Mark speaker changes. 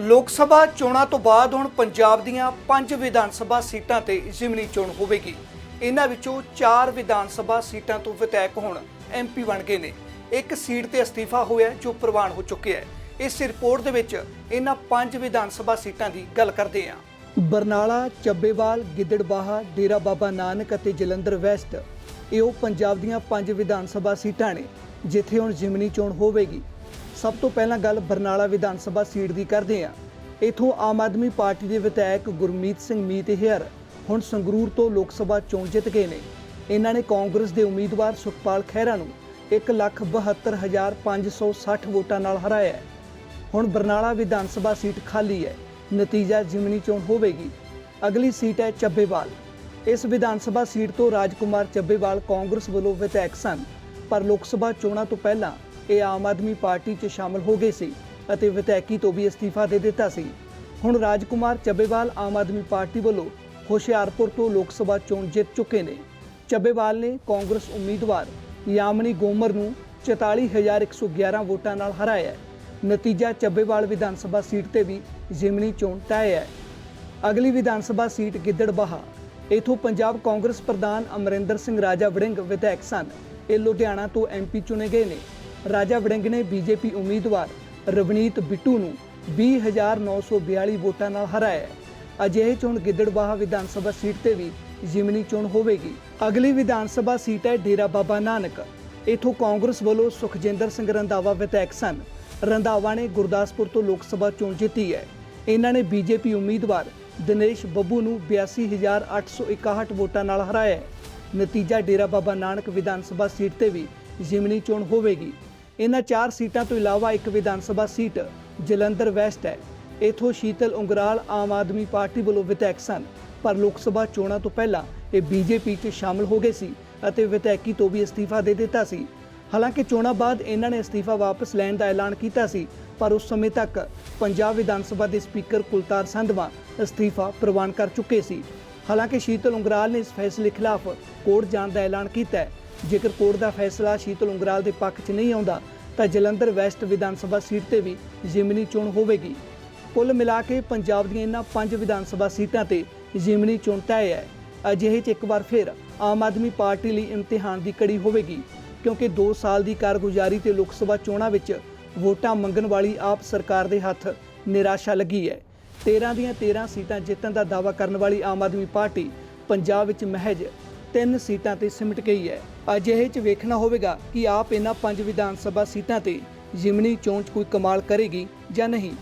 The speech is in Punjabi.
Speaker 1: ਲੋਕ ਸਭਾ ਚੋਣਾਂ ਤੋਂ ਬਾਅਦ ਹੁਣ ਪੰਜਾਬ ਦੀਆਂ ਪੰਜ ਵਿਧਾਨ ਸਭਾ ਸੀਟਾਂ ਤੇ ਜ਼ਿਮਨੀ ਚੋਣ ਹੋਵੇਗੀ। ਇਹਨਾਂ ਵਿੱਚੋਂ ਚਾਰ ਵਿਧਾਨ ਸਭਾ ਸੀਟਾਂ ਤੋਂ ਵਿਧਾਇਕ ਹੁਣ ਐਮਪੀ ਬਣ ਗਏ ਨੇ। ਇੱਕ ਸੀਟ ਤੇ ਅਸਤੀਫਾ ਹੋਇਆ ਜੋ ਪ੍ਰਵਾਨ ਹੋ ਚੁੱਕਿਆ ਹੈ। ਇਸ ਰਿਪੋਰਟ ਦੇ ਵਿੱਚ ਇਹਨਾਂ ਪੰਜ ਵਿਧਾਨ ਸਭਾ ਸੀਟਾਂ ਦੀ ਗੱਲ ਕਰਦੇ ਹਾਂ। ਬਰਨਾਲਾ, ਚੱਬੇਵਾਲ, ਗਿੱਦੜਬਾਹਾ, ਡੇਰਾ ਬਾਬਾ ਨਾਨਕ ਅਤੇ ਜਲੰਧਰ ਵੈਸਟ। ਇਹ ਉਹ ਪੰਜਾਬ ਦੀਆਂ ਪੰਜ ਵਿਧਾਨ ਸਭਾ ਸੀਟਾਂ ਨੇ, ਜਿੱਥੇ ਹੁਣ ਜ਼ਿਮਨੀ ਚੋਣ ਹੋਵੇਗੀ। ਸਭ ਤੋਂ ਪਹਿਲਾਂ ਗੱਲ ਬਰਨਾਲਾ ਵਿਧਾਨ ਸਭਾ ਸੀਟ ਦੀ ਕਰਦੇ ਹਾਂ। ਇਥੋਂ ਆਮ ਆਦਮੀ ਪਾਰਟੀ ਦੇ ਵਿਧਾਇਕ ਗੁਰਮੀਤ ਸਿੰਘ ਮੀਤ ਹੇਅਰ ਹੁਣ ਸੰਗਰੂਰ ਤੋਂ ਲੋਕ ਸਭਾ ਚੋਣ ਜਿੱਤ ਗਏ ਨੇ। ਇਹਨਾਂ ਨੇ ਕਾਂਗਰਸ ਦੇ ਉਮੀਦਵਾਰ ਸੁਖਪਾਲ ਖਹਿਰਾ ਨੂੰ 172560 ਵੋਟਾਂ ਨਾਲ ਹਰਾਇਆ ਹੈ। ਹੁਣ ਬਰਨਾਲਾ ਵਿਧਾਨ ਸਭਾ ਸੀਟ ਖਾਲੀ ਹੈ। ਨਤੀਜਾ ਜ਼ਿਮਨੀ ਚੋਣ ਹੋਵੇਗੀ। ਅਗਲੀ ਸੀਟ ਹੈ ਚੱਬੇਵਾਲ। ਇਸ ਵਿਧਾਨ ਸਭਾ ਸੀਟ ਤੋਂ ਰਾਜਕੁਮਾਰ ਚੱਬੇਵਾਲ ਕਾਂਗਰਸ ਵੱਲੋਂ ਵਿਧਾਇਕ ਸਨ। ਪਰ ਲੋਕ ਸਭਾ ਚੋਣਾਂ ਤੋਂ ਪਹਿਲਾਂ ਇਹ ਆਮ ਆਦਮੀ ਪਾਰਟੀ 'ਚ ਸ਼ਾਮਲ ਹੋ ਗਏ ਸੀ ਅਤੇ ਵਿਧਾਇਕੀ ਤੋਂ ਵੀ ਅਸਤੀਫਾ ਦੇ ਦਿੱਤਾ ਸੀ। ਹੁਣ ਰਾਜਕੁਮਾਰ ਚੱਬੇਵਾਲ ਆਮ ਆਦਮੀ ਪਾਰਟੀ ਵੱਲੋਂ ਹੁਸ਼ਿਆਰਪੁਰ ਤੋਂ ਲੋਕ ਸਭਾ ਚੋਣ ਜਿੱਤ ਚੁੱਕੇ ਨੇ। ਚੱਬੇਵਾਲ ਨੇ ਕਾਂਗਰਸ ਉਮੀਦਵਾਰ ਯਾਮਨੀ ਗੋਮਰ ਨੂੰ 44111 ਵੋਟਾਂ ਨਾਲ ਹਰਾਇਆ ਨਤੀਜਾ ਚੱਬੇਵਾਲ ਵਿਧਾਨ ਸਭਾ ਸੀਟ ਤੇ ਵੀ ਜ਼ਿਮਨੀ ਚੋਣ ਤੈਅ ਹੈ। ਅਗਲੀ ਵਿਧਾਨ ਸਭਾ ਸੀਟ ਗਿੱਦੜਬਾਹਾ। ਇਥੋਂ ਪੰਜਾਬ ਕਾਂਗਰਸ ਪ੍ਰਧਾਨ ਅਮਰਿੰਦਰ ਸਿੰਘ ਰਾਜਾ ਵੜਿੰਗ ਵਿਧਾਇਕ ਸਨ। ਇਹ ਲੁਧਿਆਣਾ ਤੋਂ ਐਮਪੀ ਚੁਣੇ ਗਏ ਨੇ। ਰਾਜਾ ਵੜਿੰਗ ਨੇ ਬੀਜੇਪੀ ਉਮੀਦਵਾਰ ਰਵਨੀਤ ਬਿੱਟੂ ਨੂੰ 20942 ਵੋਟਾਂ ਨਾਲ ਹਰਾਇਆ ਅਜਿਹੇ ਚੋਣ ਗਿੱਦੜਬਾਹਾ ਵਿਧਾਨ ਸਭਾ ਸੀਟ ਤੇ ਵੀ ਜ਼ਿਮਨੀ ਚੋਣ ਹੋਵੇਗੀ। ਅਗਲੀ ਵਿਧਾਨ ਸਭਾ ਸੀਟ ਹੈ ਡੇਰਾ ਬਾਬਾ ਨਾਨਕ। ਇਥੋਂ ਕਾਂਗਰਸ ਵੱਲੋਂ ਸੁਖਜਿੰਦਰ ਸਿੰਘ ਰੰਧਾਵਾ ਵਿਧਾਇਕ ਸਨ। ਰੰਧਾਵਾ ਨੇ ਗੁਰਦਾਸਪੁਰ ਤੋਂ ਲੋਕ ਸਭਾ ਚੋਣ ਜਿੱਤੀ ਹੈ। ਇਹਨਾਂ ਨੇ ਬੀਜੇਪੀ ਉਮੀਦਵਾਰ ਦਿਨੇਸ਼ ਬੱਬੂ ਨੂੰ 82861 ਵੋਟਾਂ ਨਾਲ ਹਰਾਇਆ ਨਤੀਜਾ ਡੇਰਾ ਬਾਬਾ ਨਾਨਕ ਵਿਧਾਨ ਸਭਾ ਸੀਟ ਤੇ ਵੀ ਜ਼ਿਮਨੀ ਚੋਣ ਹੋਵੇਗੀ। ਇਹਨਾਂ ਚਾਰ ਸੀਟਾਂ ਤੋਂ ਇਲਾਵਾ ਇੱਕ ਵਿਧਾਨ ਸਭਾ ਸੀਟ ਜਲੰਧਰ ਵੈਸਟ ਹੈ। ਇਥੋਂ ਸ਼ੀਤਲ ਉਂਗਰਾਲ ਆਮ ਆਦਮੀ ਪਾਰਟੀ ਵੱਲੋਂ ਵਿਧਾਇਕ ਸਨ, ਪਰ ਲੋਕ ਸਭਾ ਚੋਣਾਂ ਤੋਂ ਪਹਿਲਾਂ ਇਹ ਬੀਜੇਪੀ 'ਚ ਸ਼ਾਮਲ ਹੋ ਗਏ ਸੀ ਅਤੇ ਵਿਧਾਇਕੀ ਤੋਂ ਵੀ ਅਸਤੀਫਾ ਦੇ ਦਿੱਤਾ ਸੀ। ਹਾਲਾਂਕਿ ਚੋਣਾਂ ਬਾਅਦ ਇਹਨਾਂ ਨੇ ਅਸਤੀਫਾ ਵਾਪਸ ਲੈਣ ਦਾ ਐਲਾਨ ਕੀਤਾ ਸੀ, ਪਰ ਉਸ ਸਮੇਂ ਤੱਕ ਪੰਜਾਬ ਵਿਧਾਨ ਸਭਾ ਦੇ ਸਪੀਕਰ ਕੁਲਤਾਰ ਸੰਧਵਾ ਅਸਤੀਫਾ ਪ੍ਰਵਾਨ ਕਰ ਚੁੱਕੇ ਸੀ। ਹਾਲਾਂਕਿ ਸ਼ੀਤਲ ਉਂਗਰਾਲ ਨੇ ਇਸ ਫੈਸਲੇ ਖਿਲਾਫ ਕੋਰਟ ਜਾਣ ਦਾ ਐਲਾਨ ਕੀਤਾ ਹੈ। ਜੇਕਰ ਕੋਰਟ ਦਾ ਫੈਸਲਾ ਸ਼ੀਤਲ ਉਂਗਰਾਲ ਦੇ ਪੱਖ 'ਚ ਨਹੀਂ ਆਉਂਦਾ, ਤਾਂ ਜਲੰਧਰ ਵੈਸਟ ਵਿਧਾਨ ਸਭਾ ਸੀਟ ਤੇ ਵੀ ਜ਼ਿਮਨੀ ਚੋਣ ਹੋਵੇਗੀ। ਕੁੱਲ ਮਿਲਾ ਕੇ ਪੰਜਾਬ ਦੀਆਂ ਇਹਨਾਂ ਪੰਜ ਵਿਧਾਨ ਸਭਾ ਸੀਟਾਂ ਤੇ ਜ਼ਿਮਨੀ ਚੋਣ ਤੈਅ ਹੈ। ਅਜਿਹੇ 'ਚ ਇੱਕ ਵਾਰ ਫਿਰ ਆਮ ਆਦਮੀ ਪਾਰਟੀ ਲਈ ਇਮਤਿਹਾਨ ਦੀ ਕੜੀ ਹੋਵੇਗੀ, ਕਿਉਂਕਿ 2 ਸਾਲ ਦੀ ਕਾਰਗੁਜ਼ਾਰੀ ਤੇ ਲੋਕ ਸਭਾ ਚੋਣਾਂ ਵਿੱਚ ਵੋਟਾਂ ਮੰਗਣ ਵਾਲੀ ਆਪ ਸਰਕਾਰ ਦੇ ਹੱਥ ਨਿਰਾਸ਼ਾ ਲੱਗੀ ਹੈ। 13 ਦੀਆਂ 13 ਸੀਟਾਂ ਜਿੱਤਣ ਦਾ ਦਾਅਵਾ ਕਰਨ ਵਾਲੀ ਆਮ ਆਦਮੀ ਪਾਰਟੀ ਪੰਜਾਬ ਵਿੱਚ ਮਹਿਜ ਤਿੰਨ ਸੀਟਾਂ ਤੇ ਸਿਮਟ ਗਈ ਹੈ। ਅਜਿਹੇ 'ਚ ਵੇਖਣਾ ਹੋਵੇਗਾ ਕਿ ਆਪ ਇਹਨਾਂ ਪੰਜ ਵਿਧਾਨ ਸਭਾ ਸੀਟਾਂ ਤੇ ਜ਼ਿਮਨੀ ਚੋਣ 'ਚ ਕੋਈ ਕਮਾਲ ਕਰੇਗੀ ਜਾਂ ਨਹੀਂ।